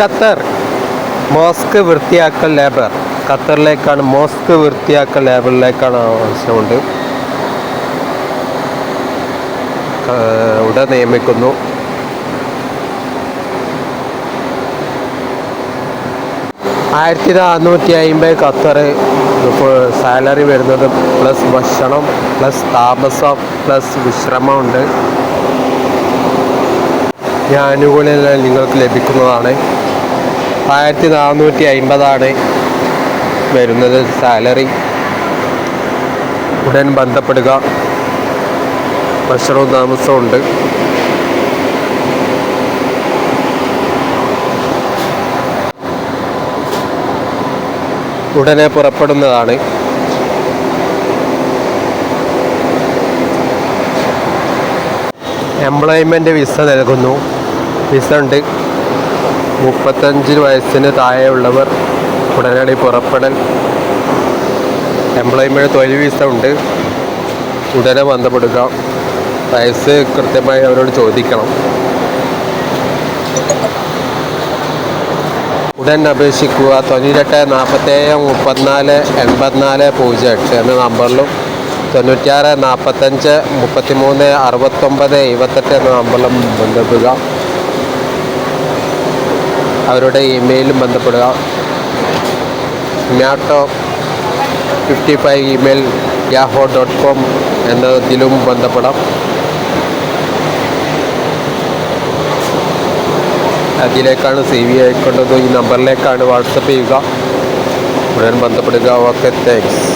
Qatar. Mosque വൃത്തിയാക്കൽ labour. ഖത്തറിലേക്കാണ് mosque വൃത്തിയാക്കൽ ലേബറിലേക്കാണ് ആവശ്യമുണ്ട്. ഇവിടെ നിയമിക്കുന്നു. ആയിരത്തി നാനൂറ്റി അമ്പത് ഖത്തർ സാലറി വരുന്നത് പ്ലസ് ഭക്ഷണം പ്ലസ് താമസം പ്ലസ് വിശ്രമമുണ്ട്. ഈ ആനുകൂല്യങ്ങൾ നിങ്ങൾക്ക് ലഭിക്കുന്നതാണ്. ആയിരത്തി നാനൂറ്റി അമ്പതാണ് വരുന്നത് സാലറി. ഉടൻ ബന്ധപ്പെടുക. ഭക്ഷണവും താമസവും ഉണ്ട്. ഉടനെ പുറപ്പെടുന്നതാണ്. എംപ്ലോയ്മെന്റ് വിസ നൽകുന്നു. വിസ ഉണ്ട്. മുപ്പത്തഞ്ച് വയസ്സിന് താഴെയുള്ളവർ ഉടനടി പുറപ്പെടൽ. എംപ്ലോയ്മെന്റ് തൊഴിൽ വിസ ഉണ്ട്. ഉടനെ ബന്ധപ്പെടുക. വയസ്സ് കൃത്യമായി അവരോട് ചോദിക്കണം. ഉടൻ അപേക്ഷിക്കുക. തൊണ്ണൂറ്റെട്ട് നാൽപ്പത്തേഴ് മുപ്പത്തിനാല് എൺപത്തിനാല് പൂജ്യം എട്ട് എന്ന നമ്പറിലും തൊണ്ണൂറ്റാറ് നാൽപ്പത്തഞ്ച് മുപ്പത്തിമൂന്ന് അറുപത്തൊമ്പത് എഴുപത്തെട്ട് എന്ന നമ്പറിലും ബന്ധപ്പെടുക. അവരുടെ ഇമെയിലും ബന്ധപ്പെടുക. മ്യാട്ടോ fifty five email Yahoo dot com എന്നതിലും ബന്ധപ്പെടാം. അതിലേക്കാണ് സി വി അയക്കേണ്ടത് ഈ നമ്പറിലേക്കാണ് വാട്സപ്പ് ചെയ്യുക. ഉടൻ ബന്ധപ്പെടുക. Okay thanks